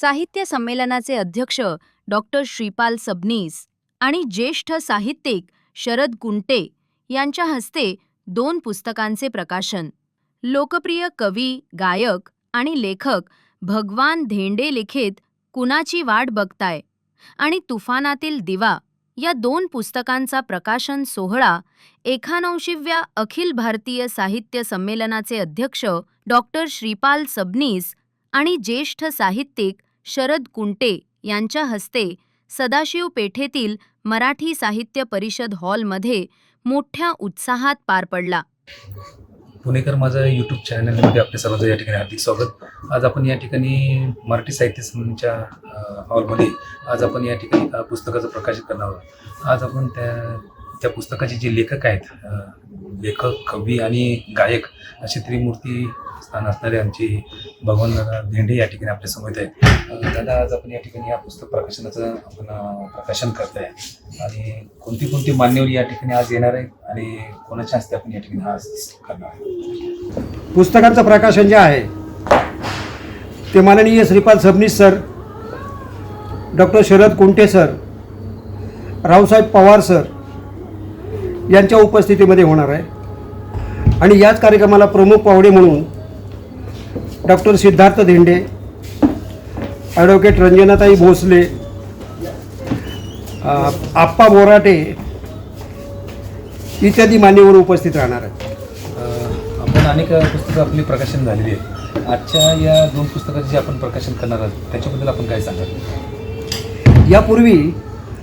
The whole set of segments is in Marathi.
साहित्य संमेलनाचे अध्यक्ष डॉक्टर श्रीपाल सबनीस आणि ज्येष्ठ साहित्यिक शरद कुंटे यांच्या हस्ते दोन पुस्तकांचे प्रकाशन. लोकप्रिय कवी गायक आणि लेखक भगवान धेंडे लिखित कुणाची वाट बघताय आणि तुफानातील दिवा या दोन पुस्तकांचा प्रकाशन सोहळा एकानवशिव्या अखिल भारतीय साहित्य संमेलनाचे अध्यक्ष डॉक्टर श्रीपाल सबनीस आणि ज्येष्ठ साहित्यिक शरद कुंटे यांच्या हस्ते सदाशिव पेठेतील मराठी साहित्य परिषद हॉलमध्ये मोठ्या उत्साहात पार पडला. पुणेकर माझं यूट्यूब चॅनलमध्ये आपल्या सर्वांचं या ठिकाणी हार्दिक स्वागत. आज आपण या ठिकाणी मराठी साहित्य संघाच्या हॉलमध्ये आज आपण या ठिकाणी पुस्तकाचं प्रकाशित करणार आहोत. आज आपण त्या त्या पुस्तकाचे जे लेखक आहेत लेखक कवी आणि गायक अशी त्रिमूर्ती स्थान असणारे आमचे भगवान दादा धेंडे या ठिकाणी आपल्यासमोर आहेत. दादा आज आपण या ठिकाणी या पुस्तक प्रकाशनाचं आपण प्रकाशन प्रकाशन करताय. आणि कोणती कोणती मान्यवर या ठिकाणी आज येणार आहे आणि कोणाच्या हस्ते आपण या ठिकाणी आज करणार आहे पुस्तकांचं प्रकाशन जे आहे ते माननीय Shripad Sabnis sir doctor Sharad Kunte sir Raosaheb Pawar sir यांच्या उपस्थितीमध्ये होणार आहे. आणि याच कार्यक्रमाला प्रमुख पाहुणे म्हणून डॉक्टर सिद्धार्थ धेंडे ॲडव्होकेट रंजनाताई भोसले आप्पा बोराटे इत्यादी मान्यवर उपस्थित राहणार आहेत. आपण अनेक पुस्तकं आपली प्रकाशन झालेली आहेत. आजच्या या दोन पुस्तकाचे जे आपण प्रकाशन करणार आहोत त्याच्याबद्दल आपण काय सांगाल? यापूर्वी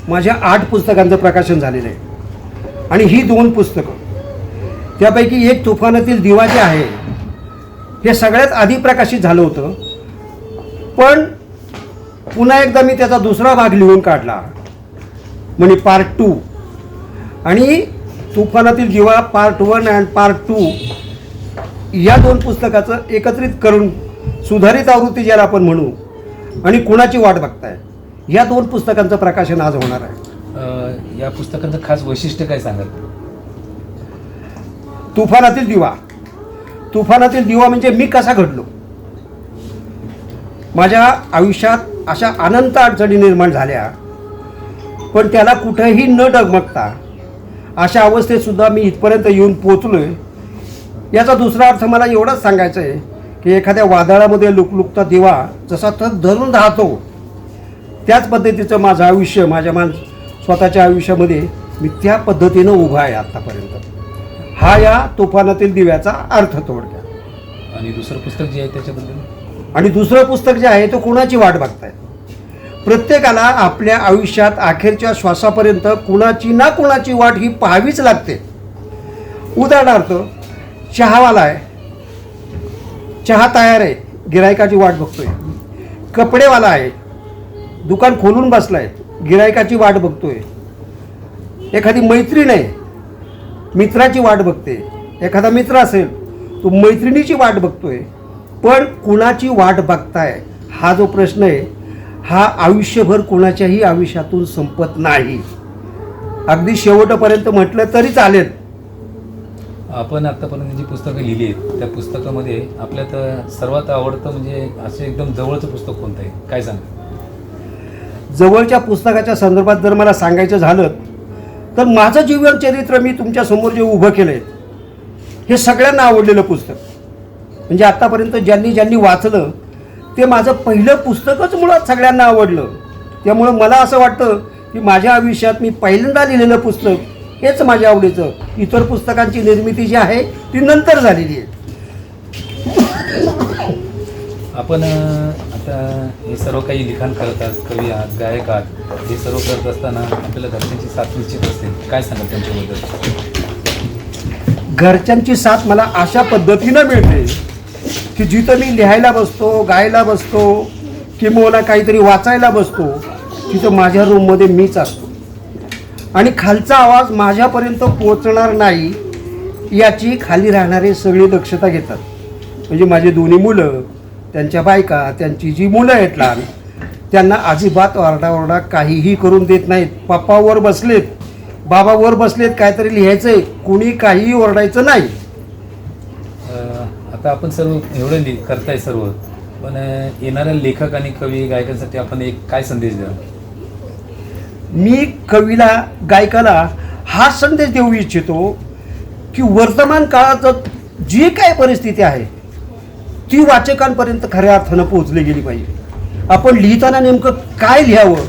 माझ्या आठ पुस्तकांचं प्रकाशन झालेलं आहे. आणि ही दोन पुस्तकं. त्यापैकी एक तुफानातील दिवा जे आहे हे सगळ्यात आधी प्रकाशित झालं होतं. पण पुन्हा एकदा मी त्याचा दुसरा भाग लिहून काढला म्हणजे पार्ट टू आणि तुफानातील दिवा part one and part two या दोन पुस्तकाचं एकत्रित करून सुधारित आवृत्ती ज्याला आपण म्हणू आणि कुणाची वाट बघताय या दोन पुस्तकांचं प्रकाशन आज होणार आहे. या पुस्तकाचं खास वैशिष्ट्य काय सांगत तुफानातील दिवा. तुफानातील दिवा म्हणजे मी कसा घडलो? माझ्या आयुष्यात अशा अनंत अडचणी निर्माण झाल्या पण त्याला कुठेही न डगमगता अशा अवस्थेत सुद्धा मी इथपर्यंत येऊन पोचलोय याचा दुसरा अर्थ मला एवढाच सांगायचं आहे की एखाद्या वादळामध्ये लुकलुकता दिवा जसा तर धरून राहतो त्याच पद्धतीचं माझं आयुष्य माझ्या मान स्वतःच्या आयुष्यामध्ये मी त्या पद्धतीनं उभा आहे आत्तापर्यंत हा या तुफानातील दिव्याचा अर्थ थोडक्यात आणि दुसरं पुस्तक जे आहे त्याच्याबद्दल? आणि दुसरं पुस्तक जे आहे तो कुणाची वाट बघताय? प्रत्येकाला आपल्या आयुष्यात अखेरच्या श्वासापर्यंत कुणाची ना कुणाची वाट ही पाहावीच लागते. उदाहरणार्थ चहावाला आहे. चहा तयार आहे. गिरायकाची वाट बघतोय. कपडेवाला आहे. दुकान खोलून बसलाय. गिरायकाची वाट बघतोय. एखादी मैत्रीण आहे मित्राची वाट बघते. एखादा मित्र असेल तो मैत्रिणीची वाट बघतोय. पण कुणाची वाट बघताय? हा जो प्रश्न आहे हा आयुष्यभर कोणाच्याही आयुष्यातून संपत नाही. अगदी शेवटपर्यंत म्हटलं तरी चालेल. आपण आत्तापर्यंत जी पुस्तकं लिहिली आहेत त्या पुस्तकामध्ये आपल्यात सर्वात आवडतं म्हणजे असं एकदम जवळचं पुस्तक कोणतं आहे? काय सांगाल? जवळच्या पुस्तकाच्या संदर्भात जर मला सांगायचं झालं तर माझं जीवनचरित्र मी तुमच्यासमोर जे उभं केलं आहे हे सगळ्यांना आवडलेलं पुस्तक. म्हणजे आत्तापर्यंत ज्यांनी ज्यांनी वाचलं ते माझं पहिलं पुस्तकच मुळात सगळ्यांना आवडलं. त्यामुळं मला असं वाटतं की माझ्या आयुष्यात मी पहिल्यांदा लिहिलेलं पुस्तक हेच माझ्या आवडीचं. इतर पुस्तकांची निर्मिती जी आहे ती नंतर झालेली आहे. आपण आता हे सर्व काही लिखाण करतात कवी आहात गायक आहात. हे सर्व करत असताना आपल्याला घरच्यांची साथ निश्चित असते. काय सांगाल त्यांच्याबद्दल? घरच्यांची साथ मला अशा पद्धतीनं मिळते की जिथं मी लिहायला बसतो गायला बसतो किंवा काहीतरी वाचायला बसतो तिथं माझ्या रूममध्ये मीच असतो. आणि खालचा आवाज माझ्यापर्यंत पोचणार नाही याची खाली राहणारे सगळी दक्षता घेतात. म्हणजे माझी दोन्ही मुलं त्यांच्या बायका त्यांची जी मुलं आहेत लहान त्यांना अजिबात ओरडाओरडा काहीही करून देत नाहीत. पप्पा वर बसलेत बाबा वर बसलेत काहीतरी लिहायचंय. कुणी काहीही ओरडायचं नाही. अ, आता आपण सर्व एवढं लिह करताय सर्व पण अ, येणाऱ्या लेखक आणि कवी गायकांसाठी आपण एक काय संदेश द्याल? मी कवीला गायकाला हा संदेश देऊ इच्छितो की वर्तमान काळात जी काय परिस्थिती आहे ती वाचकांपर्यंत खऱ्या अर्थानं पोहोचली गेली पाहिजे. आपण लिहिताना नेमकं काय लिहावं?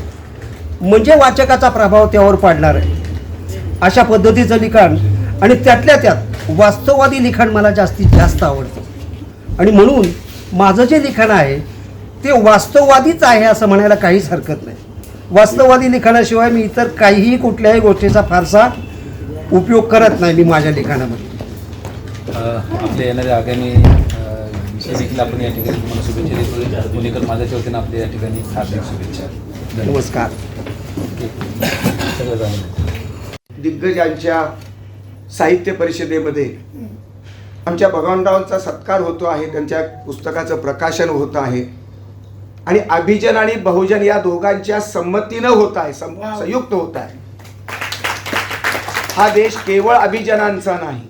म्हणजे वाचकाचा प्रभाव त्यावर पाडणार आहे. अशा पद्धतीचं लिखाण आणि त्यातल्या त्यात वास्तववादी लिखाण मला जास्तीत जास्त आवडतं. आणि म्हणून माझं जे लिखाण आहे ते वास्तववादीच आहे असं म्हणायला काहीच हरकत नाही. वास्तववादी लिखाणाशिवाय मी इतर काहीही कुठल्याही गोष्टीचा फारसा उपयोग करत नाही मी माझ्या लिखाणामध्ये. आपले येणारे आगामी देखील आपण या ठिकाणी तुम्हाला शुभेच्छा देतो पुणेकर माझ्याच्या वतीनं आपल्या या ठिकाणी हार्दिक शुभेच्छा. नमस्कार. दिग्गजांच्या साहित्य परिषदेमध्ये आमच्या भगवानरावांचा सत्कार होतो आहे त्यांच्या पुस्तकाचं प्रकाशन होत आहे. आणि अभिजन आणि बहुजन या दोघांच्या संमतीनं होत आहे संयुक्त होत आहे. हा देश केवळ अभिजनांचा नाही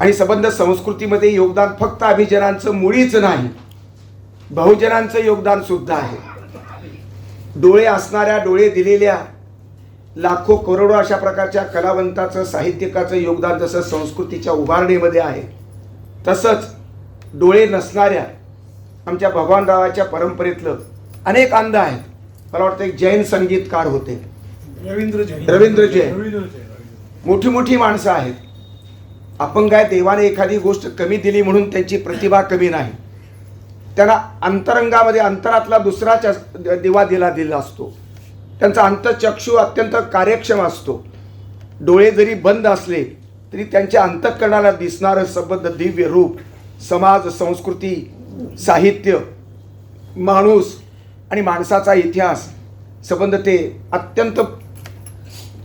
आणि संबंध संस्कृतीमध्ये योगदान फक्त अभिजनांचं मुळीच नाही बहुजनांचं योगदान सुद्धा आहे. डोळे असणाऱ्या डोळे दिलेल्या लाखो करोडो अशा प्रकारच्या कलावंताचं साहित्यिकाचं योगदान जसं संस्कृतीच्या उभारणीमध्ये आहे तसंच डोळे नसणाऱ्या आमच्या भगवानरावाच्या परंपरेतलं अनेक अंध आहेत. मला वाटतं एक जैन संगीतकार होते. रवींद्र जैन. रवींद्र जैन. मोठी मोठी माणसं आहेत. अपंग आहे देवाने एखादी गोष्ट कमी दिली म्हणून त्यांची प्रतिभा कमी नाही. त्यांना अंतरंगामध्ये अंतरातला दुसरा च- दिवा दिला दिला असतो. त्यांचा अंतचक्षू अत्यंत कार्यक्षम असतो. डोळे जरी बंद असले तरी त्यांच्या अंतःकरणाला दिसणारं सबद्ध दिव्य रूप समाज संस्कृती साहित्य माणूस आणि माणसाचा इतिहास संबंध ते अत्यंत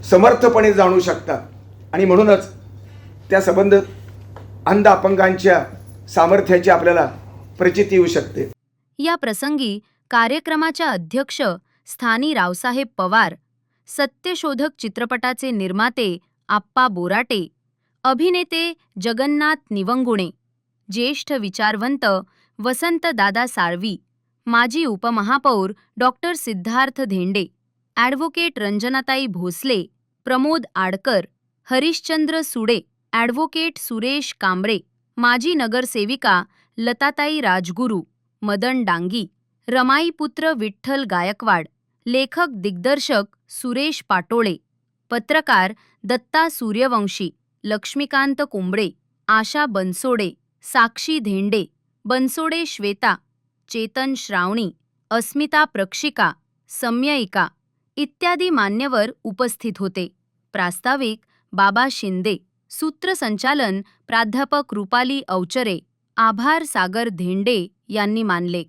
समर्थपणे जाणू शकतात. आणि म्हणूनच त्या संबंध अंध अपंगांच्या सामर्थ्याची आपल्याला प्रचिती येऊ शकते. या प्रसंगी कार्यक्रमाच्या अध्यक्ष स्थानी रावसाहेब पवार सत्यशोधक चित्रपटाचे निर्माते आप्पा बोराटे अभिनेते जगन्नाथ निवंगुणे ज्येष्ठ विचारवंत वसंत दादा साळवी माजी उपमहापौर doctor Siddharth Dhende advocate रंजनाताई Bhosale Pramod Adkar Harishchandra Sude advocate Suresh Kamble माजी नगरसेविका लताताई राजगुरू मदन डांगी रमाईपुत्र विठ्ठल गायकवाड लेखक दिग्दर्शक सुरेश पाटोळे पत्रकार दत्ता सूर्यवंशी लक्ष्मीकांत कोंबडे आशा बनसोडे साक्षी धेंडे बनसोडे श्वेता चेतन श्रावणी अस्मिता प्रक्षिका सम्ययिका इत्यादी मान्यवर उपस्थित होते. प्रास्ताविक बाबा शिंदे. सूत्रसंचालन प्राध्यापक रुपाली अवचरे आभार सागर धेंडे यांनी मानले.